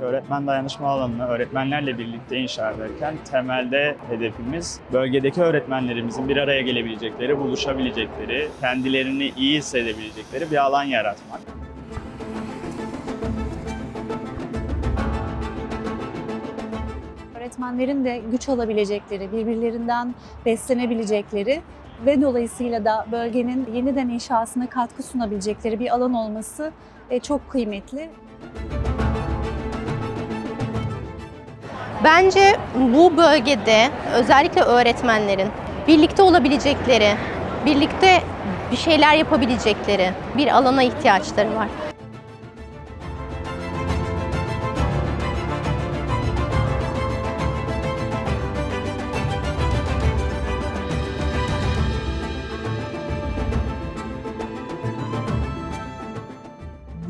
Öğretmen dayanışma alanını öğretmenlerle birlikte inşa ederken temelde hedefimiz bölgedeki öğretmenlerimizin bir araya gelebilecekleri, buluşabilecekleri, kendilerini iyi hissedebilecekleri bir alan yaratmak. Öğretmenlerin de güç alabilecekleri, birbirlerinden beslenebilecekleri ve dolayısıyla da bölgenin yeniden inşasına katkı sunabilecekleri bir alan olması e, çok kıymetli. Bence bu bölgede özellikle öğretmenlerin birlikte olabilecekleri, birlikte bir şeyler yapabilecekleri bir alana ihtiyaçları var.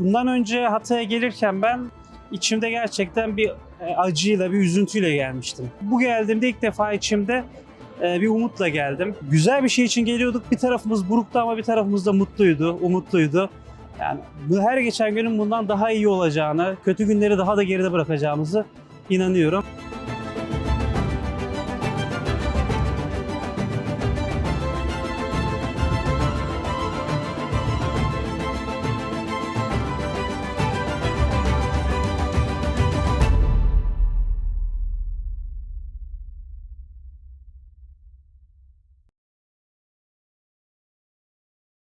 Bundan önce Hatay'a gelirken ben içimde gerçekten bir e, acıyla, bir üzüntüyle gelmiştim. Bu geldiğimde ilk defa içimde e, bir umutla geldim. Güzel bir şey için geliyorduk. Bir tarafımız buruktu ama bir tarafımız da mutluydu, umutluydu. Yani bu her geçen günün bundan daha iyi olacağını, kötü günleri daha da geride bırakacağımızı inanıyorum.